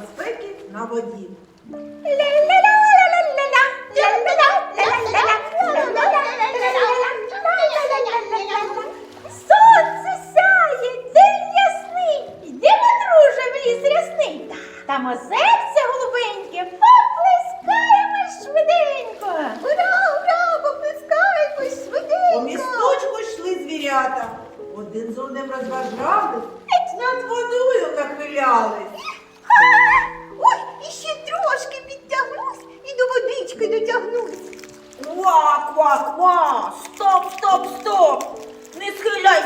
Безпеки на воді. Сонце сяє, день ясний, йдемо, друже, в ліс рясний. Там озерце голубеньке, поплескаємо швиденько. Ура, ура, поплескаємо По швиденько. місточку йшли звірята. Один з одним розважались, над водою нахилялись.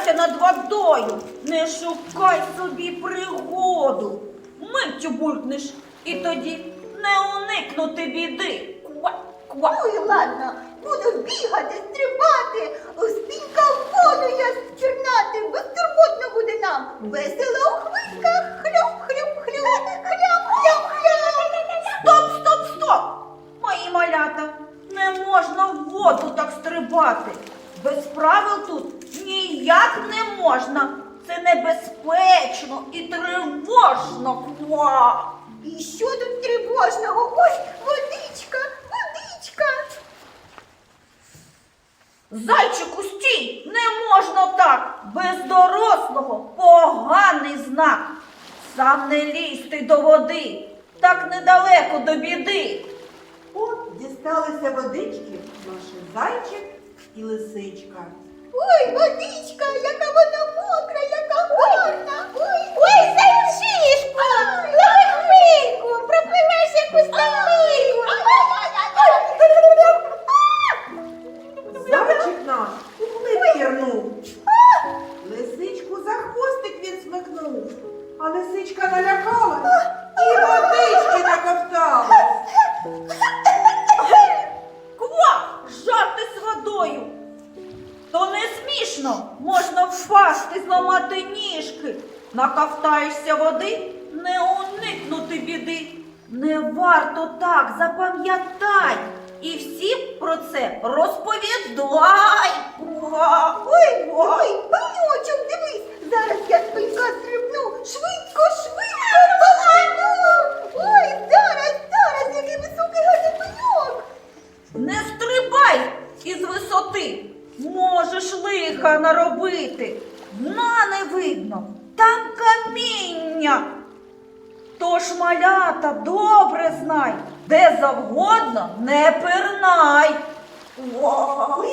Схиляйся над водою, не шукай собі пригоду. Миттю булькнеш, і тоді не уникнути біди. Ква, ква. Ой, ладно, буду бігати, стрибати, спінька в воду я чорнати, безтурботно буде нам. Весело у хвильках, хлюп, хлюп, хлюп, хлям, хлям, хлям. Стоп, стоп, стоп! Мої малята, не можна в воду так стрибати. Без правил тут ніяк не можна. Це небезпечно і тривожно. Ква. І що тут тривожного? Ой, водичка, водичка. Зайчику, стій! Не можна так! Без дорослого поганий знак. Сам не лізти до води, так недалеко до біди. От дісталися водички наші зайчик і лисичка. Ой, водичка, яка вона мокра, яка гарна. Ой, ой, зайчишку, лови хвильку, пропливеш якусь талику. Зайчик наш ніжки. Накавтаєшся води, не уникнути біди. Не варто так, запам'ятай. І всім про це розповідай. Ой, ой, пеньочок, дивись, зараз я з пенька стрибну, швидко, швидко поверну. Ой, зараз, зараз, який високий гарний. Не стрибай із висоти, можеш лиха наробити. Дна не видно, там каміння. Тож малята добре знай, де завгодно не пирнай. Вау!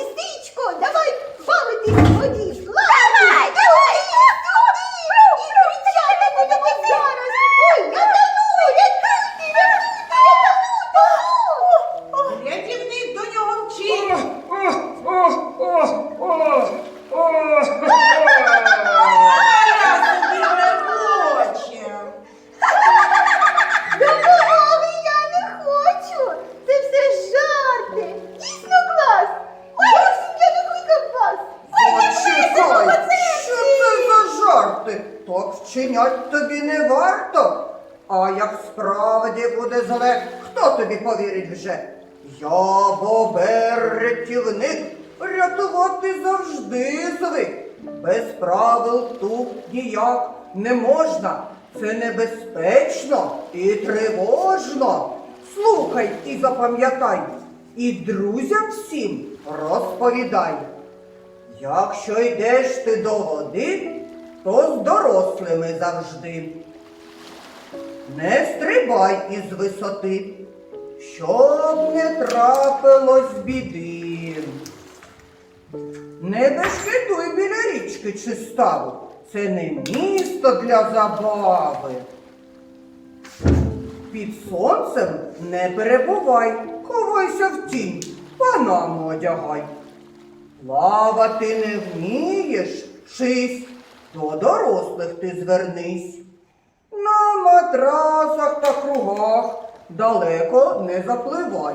За жарти? Так вчинять тобі не варто. А як справді буде зле, хто тобі повірить вже? Я бобер рятівник, рятувати завжди звик. Без правил тут ніяк не можна. Це небезпечно і тривожно. Слухай і запам'ятай, і друзям всім розповідай. Якщо йдеш ти до води, то з дорослими завжди. Не стрибай із висоти, щоб не трапилось біди. Не бешкетуй біля річки чи ставу. Це не місто для забави. Під сонцем не перебувай, ховайся в тінь, панаму одягай. Плавати не вмієш, вчись, до дорослих ти звернись. На матрасах та кругах далеко не запливай.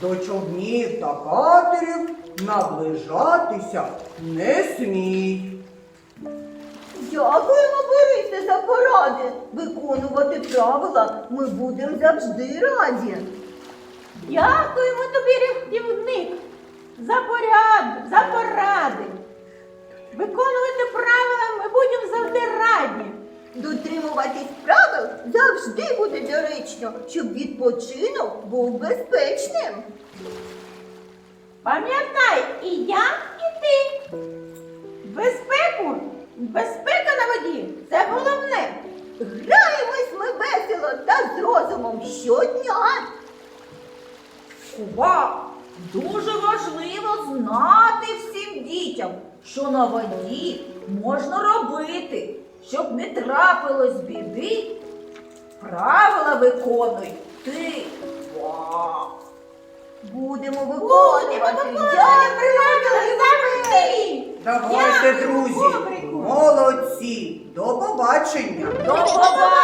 До човнів та катерів наближатися не смій. Дякуємо, Борисе, за поради. Виконувати правила ми будемо завжди раді. Дякуємо тобі, рятівник, за поряд, за поради. Виконувати правила ми будемо завжди раді. Дотримуватись правил завжди. буде доречно, щоб відпочинок був безпечним. Пам'ятай, і я, і ти. Безпеку, безпека на воді це головне. Граємось ми весело та з розумом щодня. Увага! Дуже важливо знати всім дітям, що на воді можна робити, щоб не трапилось біди. Правила виконуй ти. Ва. Будемо виконувати. Давайте, друзі, молодці. До побачення. До побачення.